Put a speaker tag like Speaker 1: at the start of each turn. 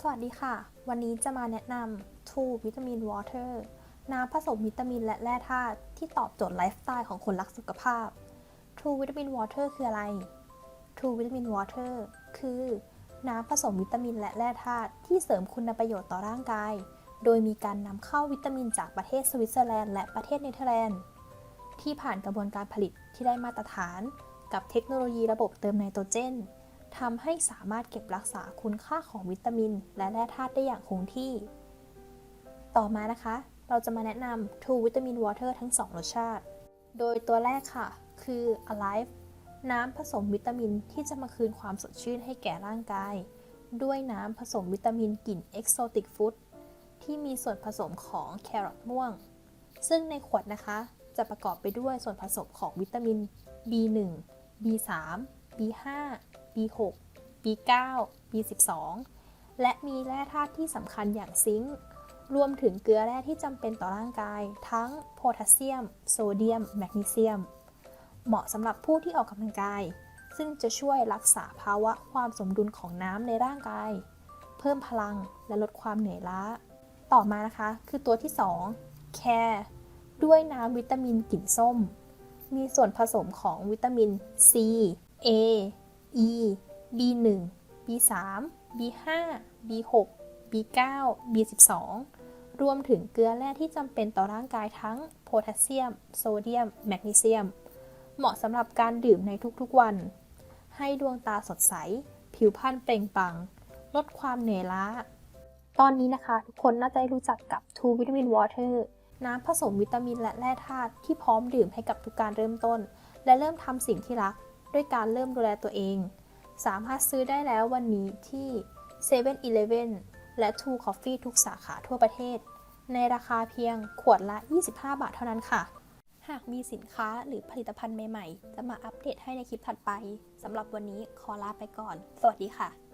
Speaker 1: สวัสดีค่ะ วันนี้จะมาแนะนำ True Vitamin Water น้ำผสมวิตามินและแร่ธาตุที่ตอบโจทย์ไลฟ์สไตล์ของคนรักสุขภาพ True Vitamin Water คืออะไร True Vitamin Water คือน้ำผสมวิตามินและแร่ธาตุที่เสริมคุณประโยชน์ต่อร่างกาย โดยมีการนำเข้าวิตามินจากประเทศสวิตเซอร์แลนด์และประเทศเนเธอร์แลนด์ ที่ผ่านกระบวนการผลิตที่ได้มาตรฐาน กับเทคโนโลยีระบบเติมไนโตรเจน ทำให้สามารถเก็บรักษาคุณค่าของวิตามิน และแร่ธาตุได้อย่างคงที่ ต่อมานะคะ เราจะมาแนะนำ True Vitamin Water ทั้ง 2 รสชาติ โดยตัวแรกค่ะ คือ Alive น้ำผสมวิตามินที่จะมาคืนความสดชื่นให้แก่ร่างกาย ด้วยน้ำผสมวิตามินกลิ่น Exotic Food ที่มีส่วนผสมของแครอทม่วง ซึ่งในขวดนะคะจะประกอบไปด้วยส่วนผสมของวิตามิน B1 B3 B5 B6 B9 B12 และมีแร่ธาตุที่สำคัญอย่างซิงค์รวมถึงเกลือแร่ที่จำเป็นต่อร่างกาย ทั้งโพแทสเซียม โซเดียม แมกนีเซียม เหมาะสำหรับผู้ที่ออกกำลังกาย ซึ่งจะช่วยรักษาภาวะความสมดุลของน้ำในร่างกาย เพิ่มพลังและลดความเหนื่อยล้า ต่อมานะคะคือตัวที่ 2 แคร์ด้วยน้ำวิตามินกลิ่นส้ม มีส่วนผสมของวิตามิน C A E B1 B3 B5 B6 B9 B12 รวมถึงเกลือแร่ที่จำเป็นต่อร่างกายทั้งโพแทสเซียม โซเดียม แมกนีเซียม เหมาะสำหรับการดื่มในทุกๆวัน ให้ดวงตาสดใส ผิวพรรณเปล่งปลั่ง ลดความเหนื่อยล้า ตอนนี้นะคะ ทุกคนน่าจะได้รู้จักกับ True Vitamin Water น้ำผสมวิตามินและแร่ธาตุที่พร้อมดื่มให้กับทุกการเริ่มต้น และเริ่มทำสิ่งที่รัก ด้วยการเริ่มดูแลตัวเอง สามารถซื้อได้แล้ววันนี้ที่7 e เ e ่ e อและ True Coffee ทุกสาขาทั่วประเทศ ในราคาเพียงขวดละ 25 บาทเท่านั้นค่ะ หากมีสินค้าหรือผลิตภัณฑ์ใหม่ ๆ จะมาอัปเดตให้ในคลิปถัดไปสำหรับวันนี้ขอลาไปก่อน สวัสดีค่ะ